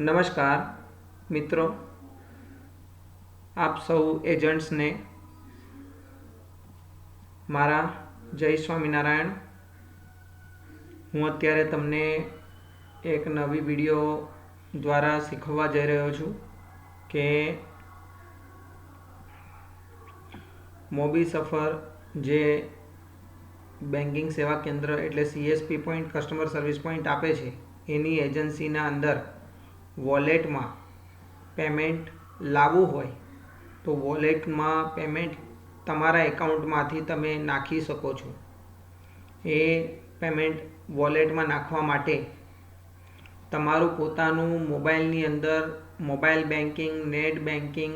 નમસ્કાર, મિત્રો. આપ સૌ એજન્ટ્સને મારા જય સ્વામિનારાયણ. હું અત્યારે તમને એક નવી વીડિયો દ્વારા શીખવવા જઈ રહ્યો છું કે મોબી સફર જે બેન્કિંગ સેવા કેન્દ્ર એટલે CSP point customer service point આપે છે, એની એજન્સીના અંદર વોલેટમાં પેમેન્ટ લાવવું હોય, તો વોલેટમાં પેમેન્ટ તમારા એકાઉન્ટમાંથી તમે નાખી શકો છો. એ પેમેન્ટ વોલેટમાં નાખવા માટે તમારું પોતાનું મોબાઈલની અંદર મોબાઈલ બેન્કિંગ નેટ બેન્કિંગ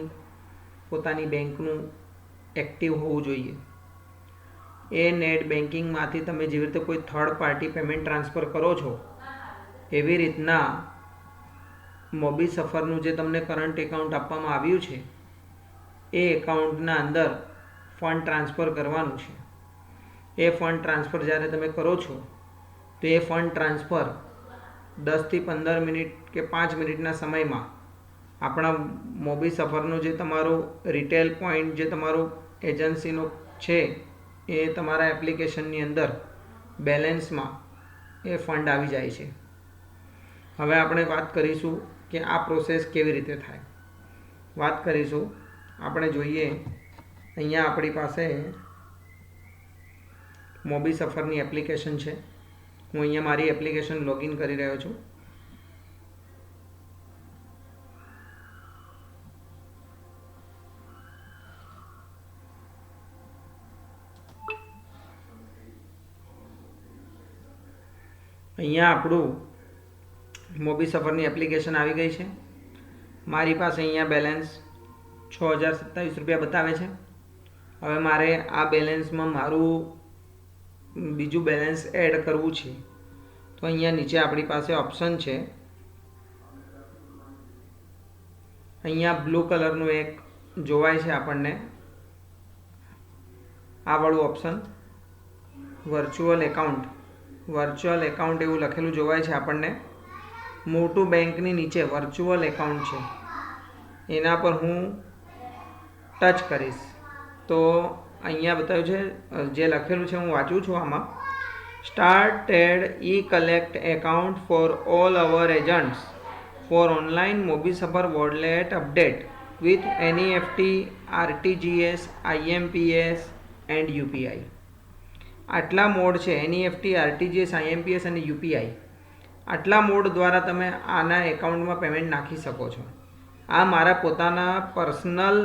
પોતાની બેંકનું એક્ટિવ હોવું જોઈએ. એ નેટ બેન્કિંગમાંથી તમે જેવી રીતે કોઈ થર્ડ પાર્ટી પેમેન્ટ ટ્રાન્સફર કરો છો, એવી રીતના મોબી સફરનું જે તમને કરંટ એકાઉન્ટ આપવામાં આવ્યું છે, એ એકાઉન્ટના અંદર ફંડ ટ્રાન્સફર કરવાનું છે. એ ફંડ ટ્રાન્સફર જ્યારે તમે કરો છો, તો એ ફંડ ટ્રાન્સફર દસથી પંદર મિનિટ કે પાંચ મિનિટના સમયમાં આપણા મોબી સફરનું જે તમારું રિટેલ પોઈન્ટ જે તમારું એજન્સીનો છે, એ તમારા એપ્લિકેશનની અંદર બેલેન્સમાં એ ફંડ આવી જાય છે. હવે આપણે વાત કરીશું કે આ પ્રોસેસ કેવી રીતે થાય? વાત કરીશું. આપણે જોઈએ, અહીંયા આપણી પાસે મોબી સફરની એપ્લિકેશન છે. હું અહીંયા મારી એપ્લિકેશન લોગિન કરી રહ્યો છું. અહીંયા આપણું મોબી સફરની એપ્લિકેશન આવી ગઈ છે. મારી પાસે અહીંયા બેલેન્સ છ હજાર સત્તાવીસ રૂપિયા બતાવે છે. હવે મારે આ બેલેન્સમાં મારું બીજું બેલેન્સ એડ કરવું છે. તો અહીંયા નીચે આપણી પાસે ઓપ્શન છે. અહીંયા બ્લુ કલરનું એક જોવાય છે આપણને. આ વાળું option. Virtual account. Virtual account એવું લખેલું જોવાય છે આપણને. મોટું બેંકની નીચે વર્ચ્યુઅલ એકાઉન્ટ છે. એના પર હું ટચ કરીશ. તો અહીંયા બતાવ્યું છે, જે લખેલું છે હું વાંચું છું આમાં. Started E collect account for all our agents for online Mobisafar wallet update with NEFT RTGS IMPS and UPI આટલા મોડ છે એનઈએફટી આરટીજીએસ આઈએમપીએસ અને યુપીઆઈ આટલા મોડ દ્વારા તમે આના એકાઉન્ટમાં પેમેન્ટ નાખી શકો છો. આ મારા પોતાના પર્સનલ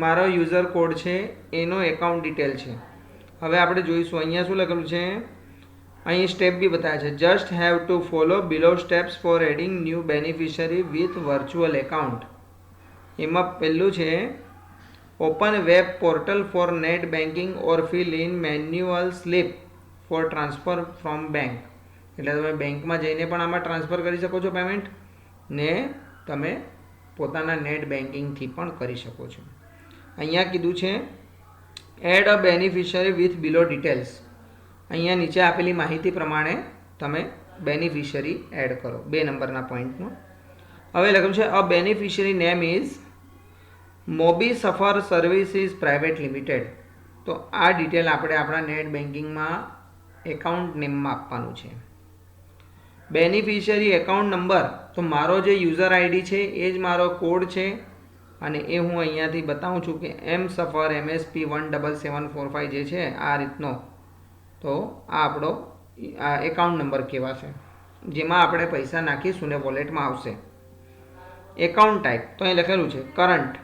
મારો યુઝર કોડ છે, એનો એકાઉન્ટ ડિટેલ છે. હવે આપણે જોઈશું, અહીંયા શું લખેલું છે? અહીં સ્ટેપ બી બતાવે છે. Just have to follow below steps for adding new beneficiary with virtual account એમાં પહેલું છે open web portal for net banking or fill in manual slip for transfer from bank એટલે તમે બેંકમાં જઈને પણ આમાં ટ્રાન્સફર કરી શકો છો પેમેન્ટ ને તમે પોતાના નેટ બેન્કિંગથી પણ કરી શકો છો. અહીંયા કીધું છે add a beneficiary with below details અહીંયા નીચે આપેલી માહિતી પ્રમાણે તમે બેનિફિશરી એડ કરો, બે નંબરના પોઈન્ટમાં હવે લખ્યું છે a beneficiary name is Mobisafar services private limited તો આ ડિટેલ આપણે આપણા નેટ બેન્કિંગમાં એકાઉન્ટ નેમમાં આપવાનું છે. બેનિફિશરી એકાઉન્ટ નંબર તો મારો જે યુઝર આઈડી છે, એ જ મારો કોડ છે. અને એ હું અહીંયાથી બતાવું છું કે M Safar MSP one double seven four five જે છે, આ રીતનો. તો આ આપણો, આ એકાઉન્ટ નંબર કહેવાશે, જેમાં આપણે પૈસા નાખીશું ને વોલેટમાં આવશે. એકાઉન્ટ ટાઈપ તો અહીં લખેલું છે કરંટ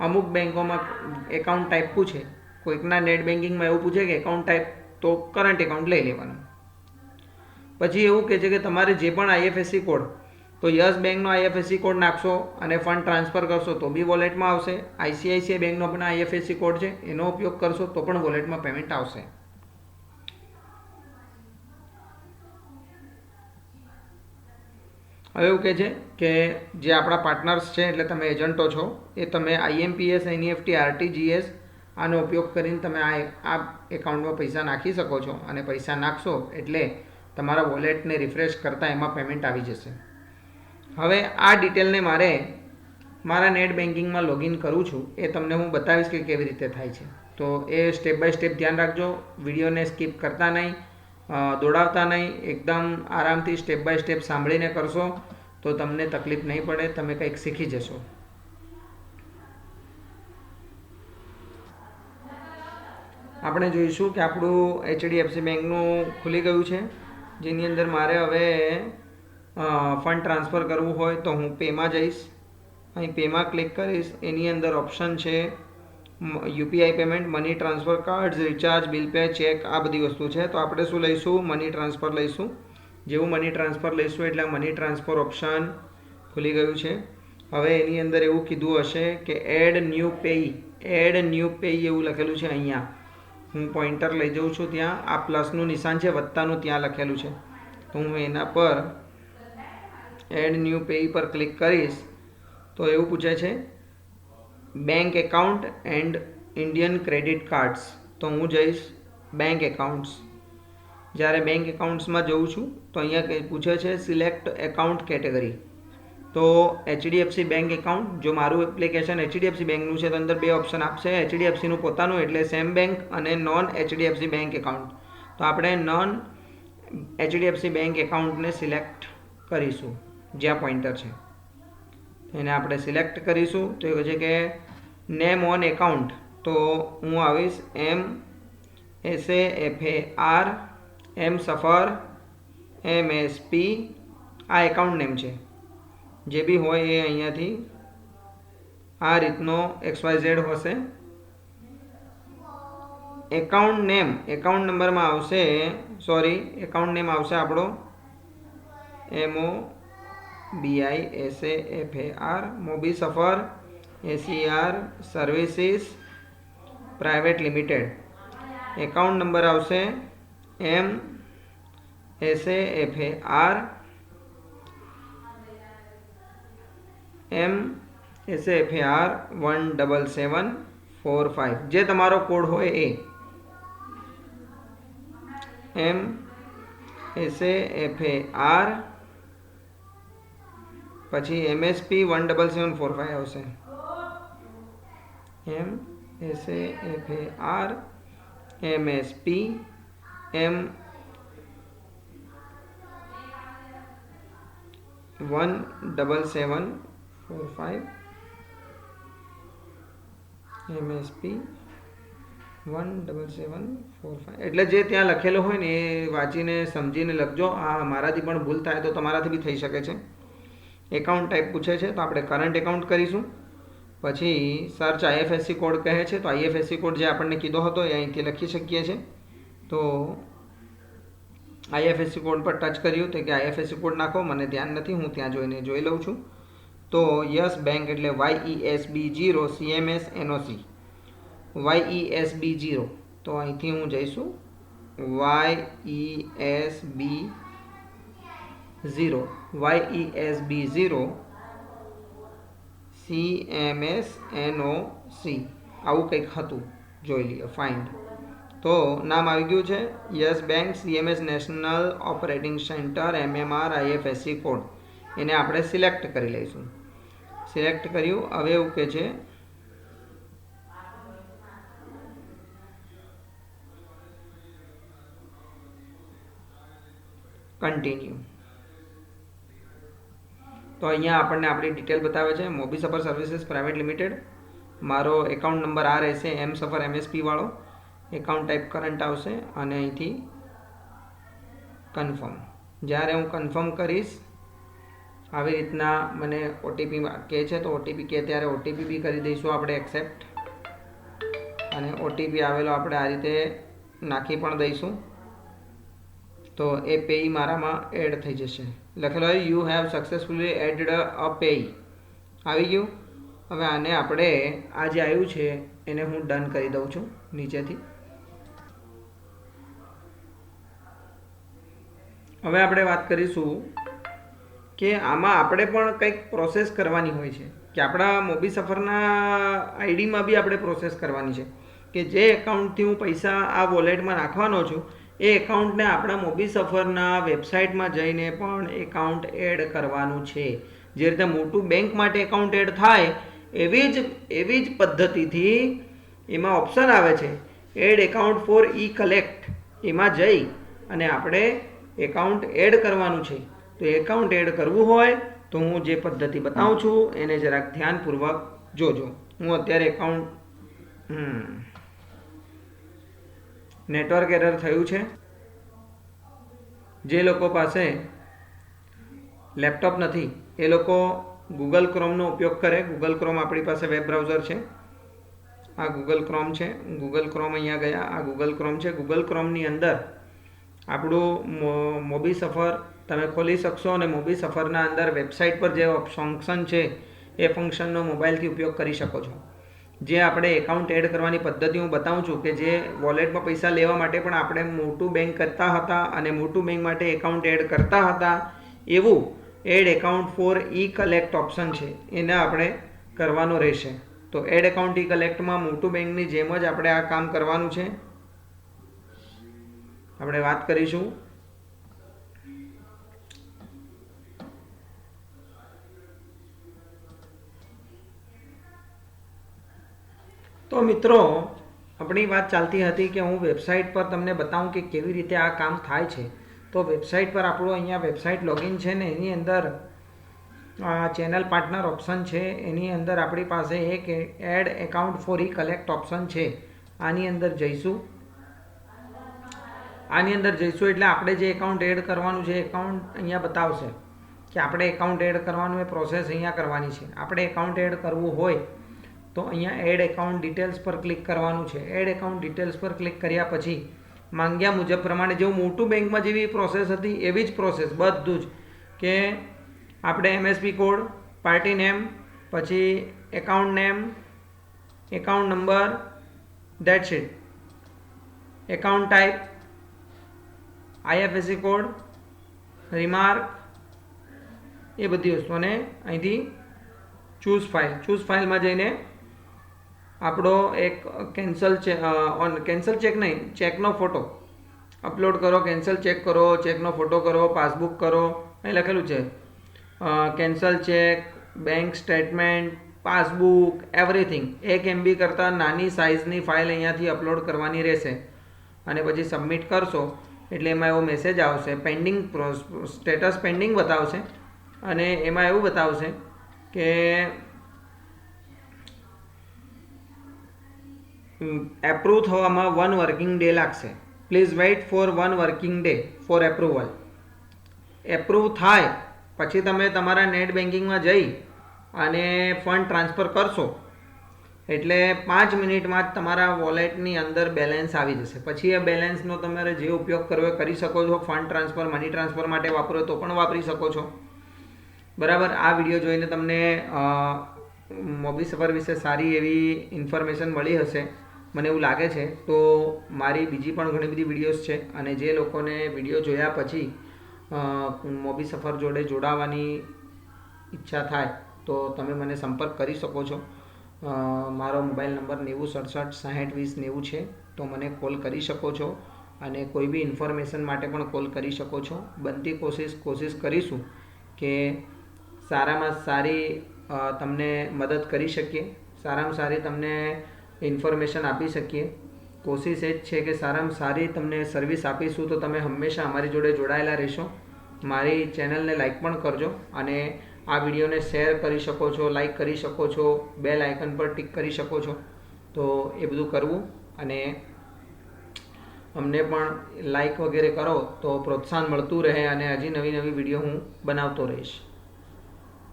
અમુક બેંકોમાં એકાઉન્ટ ટાઈપ પૂછે કોઈકના નેટ બેન્કિંગમાં એવું પૂછે કે એકાઉન્ટ ટાઈપ તો કરંટ એકાઉન્ટ લઈ લેવાનું. પછી એવું કહે છે કે તમારે જે પણ આઈએફએસસી કોડ તો યસ બેંકનો આઈએફએસસી કોડ નાખશો અને ફંડ ટ્રાન્સફર કરશો તો બી વોલેટમાં આવશે. આઈસીઆઈસીઆઈ બેંકનો પણ આઈએફએસસી કોડ છે, એનો ઉપયોગ કરશો તો પણ વોલેટમાં પેમેન્ટ આવશે. હવે એવું કહે છે કે જે આપણા પાર્ટનર્સ છે, એટલે તમે એજન્ટો છો, એ તમે આઈએમપીએસ એનઈએફટી આરટીજીએસ આનો ઉપયોગ કરીને તમે આ આ એકાઉન્ટમાં પૈસા નાખી શકો છો. અને પૈસા નાખશો એટલે તમારા વોલેટને રિફ્રેશ કરતાં એમાં પેમેન્ટ આવી જશે. હવે આ ડિટેલને મારે મારા નેટ બેન્કિંગમાં લોગિન કરું છું. એ તમને હું બતાવીશ કે કેવી રીતે થાય છે. તો એ સ્ટેપ બાય સ્ટેપ ધ્યાન રાખજો. વિડીયોને સ્કીપ કરતા નહીં. દોડાવતા નહીં. એકદમ આરામથી સ્ટેપ બાય સ્ટેપ સાંભળીને કરશો તો તમને તકલીફ નહીં પડે. તમે કંઈક શીખી જશો. આપણે જોઈશું કે આપણું એચડીએફસી બેંકનું ખુલી ગયું છે. જેની અંદર મારે હવે ફંડ ટ્રાન્સફર કરવું હોય તો હું પેમાં જઈશ. અહીં પેમાં ક્લિક કરીશ. એની અંદર ઓપ્શન છે UPI payment money transfer cards recharge bill pay check આ બધી વસ્તુ છે. તો આપણે શું લઈશું? મની ટ્રાન્સફર લઈશું. જેવું મની ટ્રાન્સફર લઈશું એટલે મની ટ્રાન્સફર ઓપ્શન ખુલી ગયું છે. હવે એની અંદર એવું કીધું હશે કે add new payee add new payee એવું લખેલું છે અહીંયા. હું પોઈન્ટર લઈ જાઉં છું ત્યાં. આ પ્લસનું નિશાન છે, વત્તાનું ત્યાં લખેલું છે. તો હું એના પર એડ ન્યૂ પેઈ પર ક્લિક કરીશ તો એવું પૂછે છે bank account and Indian credit cards તો હું જઈશ બેંક એકાઉન્ટ્સ જ્યારે બેંક એકાઉન્ટ્સમાં જઉં છું, તો અહીંયા પૂછે છે સિલેક્ટ એકાઉન્ટ કેટેગરી તો એચડીએફસી બેંક એકાઉન્ટ જો મારું એપ્લિકેશન એચડીએફસી બેંકનું છે, તો અંદર બે ઓપ્શન આપશે. એચડીએફસીનું પોતાનું એટલે સેમ બેંક અને નોન એચડીએફસી બેંક એકાઉન્ટ તો આપણે નોન એચડીએફસી બેંક એકાઉન્ટને સિલેક્ટ કરીશું. જ્યાં પોઈન્ટર છે. એને આપણે સિલેક્ટ કરીશું. તો એ છે કે નેમ ઓન એકાઉન્ટ તો હું આવીશ M S A F A R M Safar M S પી આ એકાઉન્ટ નેમ છે. જે બી હોય એ અહીંયાથી આ રીતનો એક્સ વાય ઝેડ હશે. એકાઉન્ટ નેમ, એકાઉન્ટ નંબરમાં આવશે, સોરી, એકાઉન્ટ નેમ આવશે આપણો. MO BI S A F A R Mobisafar ACR services, private limited. Account number આવશે M S A F A R M S F A R one double seven four five જે તમારો code હોય એ. M S A F A R પછી MSP one double seven four five આવશે. M S A F A R MSP M one double seven four five MSP one double seven four five એટલે જે ત્યાં લખેલો હોય ને એ વાંચીને, સમજીને લખજો. આ મારાથી પણ ભૂલ થાય તો તમારાથી બી થઈ શકે છે. એકાઉન્ટ ટાઈપ પૂછે છે, તો આપણે કરંટ એકાઉન્ટ કરીશું. પછી સર્ચ આઈએફએસસી કોડ કહે છે, તો આઈએફએસસી કોડ જે આપણને કીધો હતો એ અહીંથી લખી શકીએ છીએ તો આઈએફએસસી કોડ પર ટચ કર્યું તો કે આઈએફએસસી કોડ નાખો, મને ધ્યાન નથી, હું ત્યાં જોઈને જોઈ લઉં છું. તો યસ બેંક એટલે Y E S B zero CMS NOC Y E S B zero. તો અહીંથી હું જઈશું. Y E S B zero Y E S B zero C M S N C. આવું કંઈક હતું. જોઈ લઈએ ફાઇન્ડ તો નામ આવી ગયું છે. Yes bank CMS national operating centre MMR IFSC code. એને આપણે સિલેક્ટ કરી લઈશું. સિલેક્ટ કર્યું. હવે એવું કે છે કન્ટિન્યુ તો અહીંયા આપણને આપણી ડિટેલ બતાવે છે. મોબી સફર સર્વિસીસ પ્રાઇવેટ લિમિટેડ મારો એકાઉન્ટ નંબર આ રહેશે એમ સફર એમએસપી વાળો. એકાઉન્ટ ટાઈપ કરંટ આવશે અને અહીંથી કન્ફર્મ જ્યારે હું કન્ફર્મ કરીશ આવી રીતના મને ઓટીપી કહે છે, તો ઓટીપી કહે ત્યારે ઓટીપી બી કરી દઈશું આપણે એક્સેપ્ટ અને ઓટીપી આવેલો આપણે આ રીતે નાખી પણ દઈશું. તો એ પેઈ મારામાં એડ થઈ જશે. લખેલો હોય you have successfully added a payee આવી ગયું? હવે આને આપણે આ જે આવ્યું છે, એને હું ડન કરી દઉં છું નીચેથી. હવે આપણે વાત કરીશું કે આમાં આપણે પણ કંઈક પ્રોસેસ કરવાની હોય છે. કે આપણા મોબી સફરના આઈડીમાં બી આપણે પ્રોસેસ કરવાની છે. કે જે એકાઉન્ટથી હું પૈસા આ વોલેટમાં નાખવાનો છું, એ એકાઉન્ટને આપણા મોબી સફરના વેબસાઇટમાં જઈને પણ એકાઉન્ટ એડ કરવાનું છે. જે રીતે મોટું બેંક માટે એકાઉન્ટ એડ થાય, એવી જ એવી જ પદ્ધતિથી એમાં ઓપ્શન આવે છે. Add account for e collect. એમાં જઈ અને આપણે એકાઉન્ટ એડ કરવાનું છે. તો એકાઉન્ટ એડ કરવું હોય તો હું જે પદ્ધતિ બતાવું છું, એને જરાક ધ્યાનપૂર્વક જોજો. હું અત્યારે એકાઉન્ટ નેટવર્ક એરર થયું છે. જે લોકો પાસે લેપટોપ નથી, એ લોકો ગૂગલ ક્રોમનો ઉપયોગ કરે. ગૂગલ ક્રોમ આપણી પાસે વેબ બ્રાઉઝર છે. આ ગૂગલ ક્રોમ છે. ગૂગલ ક્રોમ અહીંયા ગયા. આ ગૂગલ ક્રોમ છે. ગૂગલ ક્રોમની અંદર આપણું મોબી સફર તમે ખોલી શકશો અને મોબી સફરના અંદર વેબસાઇટ પર જે ફંક્શન છે, એ ફંક્શનનો મોબાઈલથી ઉપયોગ કરી શકો છો. જે આપણે એકાઉન્ટ એડ કરવાની પદ્ધતિ હું બતાવું છું કે જે વોલેટમાં પૈસા લેવા માટે પણ આપણે મોટું બેંક કરતા હતા અને મોટું બેંક માટે એકાઉન્ટ એડ કરતા હતા, એવું add account for e collect option છે, એને આપણે કરવાનો રહેશે. તો એડ એકાઉન્ટ ઈ કલેક્ટમાં મોટું બેંકની જેમ જ આપણે આ કામ કરવાનું છે. આપણે વાત કરીશું. તો મિત્રો, આપણી વાત ચાલતી હતી કે હું વેબસાઇટ પર તમને બતાવું કે કેવી રીતે આ કામ થાય છે. તો વેબસાઇટ પર આપણું અહીંયા વેબસાઇટ લોગિન છે ને એની અંદર ચેનલ પાર્ટનર ઓપ્શન છે. એની અંદર આપણી પાસે એક add account for e collect option છે. આની અંદર જઈશું. આની અંદર જઈશું એટલે આપણે જે એકાઉન્ટ એડ કરવાનું છે એકાઉન્ટ અહીંયા બતાવશે. કે આપણે એકાઉન્ટ એડ કરવાનું, એ પ્રોસેસ અહીંયા કરવાની છે. આપણે એકાઉન્ટ એડ કરવું હોય તો અહીંયા એડ એકાઉન્ટ ડિટેલ્સ પર ક્લિક કરવાનું છે. એડ એકાઉન્ટ ડિટેલ્સ પર ક્લિક કર્યા પછી માંગ્યા મુજબ પ્રમાણે જેવું મોટું બેંકમાં જેવી પ્રોસેસ હતી એવી જ પ્રોસેસ બધું જ કે આપણે એમએસપી કોડ પાર્ટી નેમ પછી account name account number date sheet account type IFSC code remark એ બધી વસ્તુઓને અહીંથી ચૂઝ ફાઇલ ચૂઝ ફાઇલમાં જઈને આપણો એક cancel cheque on cancel cheque નહીં ચેકનો ફોટો અપલોડ કરો કેન્સલ ચેક કરો ચેકનો ફોટો કરો પાસબુક કરો, અહીં લખેલું છે. Cancel cheque bank statement passbook everything એક એમબી કરતાં નાની સાઇઝની ફાઇલ અહીંયાથી અપલોડ કરવાની રહેશે. અને પછી સબમિટ કરશો, એટલે એમાં એવો મેસેજ આવશે. પેન્ડિંગ સ્ટેટસ પેન્ડિંગ બતાવશે. અને એમાં એવું બતાવશે કે એપ્રુવ થવામાં વન વર્કિંગ ડે લાગશે. Please wait for one working day for approval approve થાય, પછી તમે તમારા નેટ બેન્કિંગમાં જઈ અને ફંડ ટ્રાન્સફર કરશો. એટલે પાંચ મિનિટમાં જ તમારા વોલેટની અંદર બેલેન્સ આવી જશે. પછી એ બેલેન્સનો તમારે જે ઉપયોગ કરવો કરી શકો છો. ફંડ ટ્રાન્સફર મની ટ્રાન્સફર માટે વાપરો તો પણ વાપરી શકો છો. બરાબર? આ વીડિયો જોઈને તમને મોબી સફર વિશે સારી એવી ઇન્ફોર્મેશન મળી હશે. મને એવું લાગે છે, તો મારી બીજી પણ ઘણી બધી વિડીયોઝ છે અને જે લોકોને વીડિયો જોયા પછી મોબી સફર જોડે જોડાવાની ઈચ્છા થાય, તો તમે મને સંપર્ક કરી શકો છો. મારો મોબાઈલ નંબર નેવું સડસઠ સાહીઠ વીસ નેવું છે, તો મને કોલ કરી શકો છો અને કોઈ બી ઇન્ફોર્મેશન માટે પણ કોલ કરી શકો છો. બનતી કોશિશ કોશિશ કરીશું કે સારામાં સારી તમને મદદ કરી શકીએ. સારામાં સારી તમને ઇન્ફોર્મેશન આપી શકીએ. કોશિશ એ જ છે કે સારામાં સારી તમને સર્વિસ આપીશું તો તમે હંમેશા અમારી જોડે જોડાયેલા રહેશો. મારી ચેનલને લાઇક પણ કરજો અને આ વિડીયોને શેર કરી શકો છો લાઇક કરી શકો છો બેલ આઇકન પર ટિક કરી શકો છો. તો એ બધું કરવું અને અમને પણ લાઈક વગેરે કરો તો પ્રોત્સાહન મળતું રહે અને હજી નવી નવી વીડિયો હું બનાવતો રહીશ.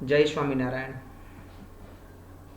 જય સ્વામિનારાયણ.